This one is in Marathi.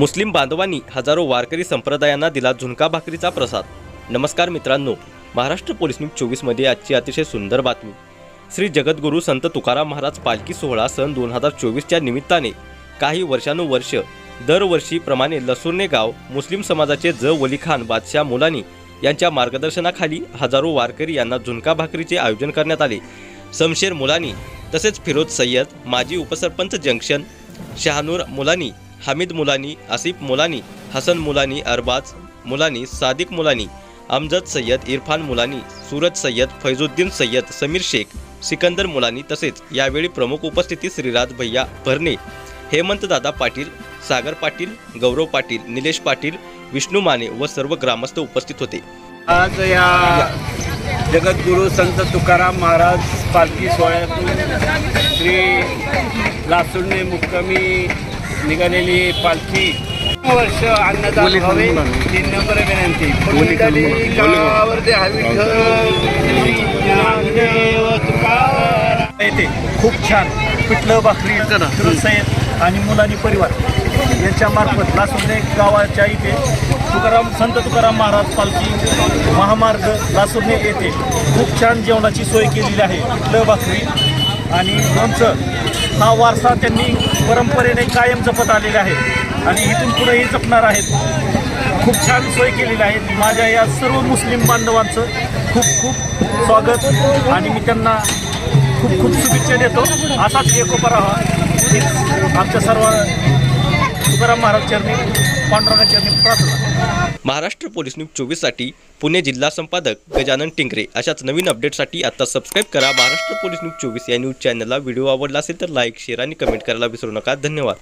मुस्लिम बांधवांनी हजारो वारकरी संप्रदायांना दिला झुणका भाकरीचा प्रसाद. नमस्कार मित्रांनो महाराष्ट्र पोलीस न्यूज चोवीसमध्ये आजची अतिशय सुंदर बातमी. श्री जगद्गुरू संत तुकाराम महाराज पालखी सोहळा सन दोन हजार चोवीसच्या निमित्ताने काही वर्षानुवर्ष दरवर्षीप्रमाणे लसुर्णे गाव मुस्लिम समाजाचे ज. वली खान बादशाह मुलानी यांच्या मार्गदर्शनाखाली हजारो वारकरी यांना झुणका भाकरीचे आयोजन करण्यात आले. समशेर मुलानी तसेच फिरोज सय्यद माजी उपसरपंच जंक्शन शहानूर मुलानी हमीद मुलानी आसिफ मुलानी हसन मुलानी अरबाज मुलानी सादिक मुलानी अमजद सय्यद इरफान मुलानी सूरज सय्यद फैजुद्दीन सय्यद समीर शेख सिकंदर मुलानी तसेच यावेळी प्रमुख उपस्थिती श्रीराज भैया भरणे हेमंतदादा पाटील सागर पाटील गौरव पाटील निलेश पाटील विष्णू माने व सर्व ग्रामस्थ उपस्थित होते. आज या जगद्गुरू संत तुकाराम महाराज पालखी सोहळ्यातून श्री लासुर्णे मुक्कामी निघालेली पालखी. वर्ष अन्नदान व्हावे तीन नंबर विनंती. गावावरती हा तुकाराम. येते. खूप छान. पिठलं भाकरी सय्यद आणि मुलानी परिवार. यांच्या मार्फत गावाच्या इथे तुकाराम संत तुकाराम महाराज पालखी महामार्ग लासुर्णे येथे खूप छान जेवणाची सोय केलेली आहे. पिठलं भाकरी आणि लोणचं हा वारसा त्यांनी परंपरेने कायम जपत आलेला आहे. आणि इथून पुढेही जपणार आहेत. खूप छान सोय केलेली आहे. माझ्या या सर्व मुस्लिम बांधवांचं खूप खूप स्वागत. आणि मी त्यांना खूप खूप शुभेच्छा देतो. असाच एकोपा राहा. आमच्या सर्व तुकाराम महाराज चरणी. प्रार्थना महाराष्ट्र पोलीस न्यूज चोवीससाठी पुणे जिल्हा संपादक गजानन टिंगरे. अशाच नवीन अपडेटसाठी आता सबस्क्राईब करा. महाराष्ट्र पोलीस न्यूज चोवीस या न्यूज चॅनलला व्हिडिओ आवडला असेल तर लाईक शेअर आणि कमेंट करायला विसरू नका. धन्यवाद.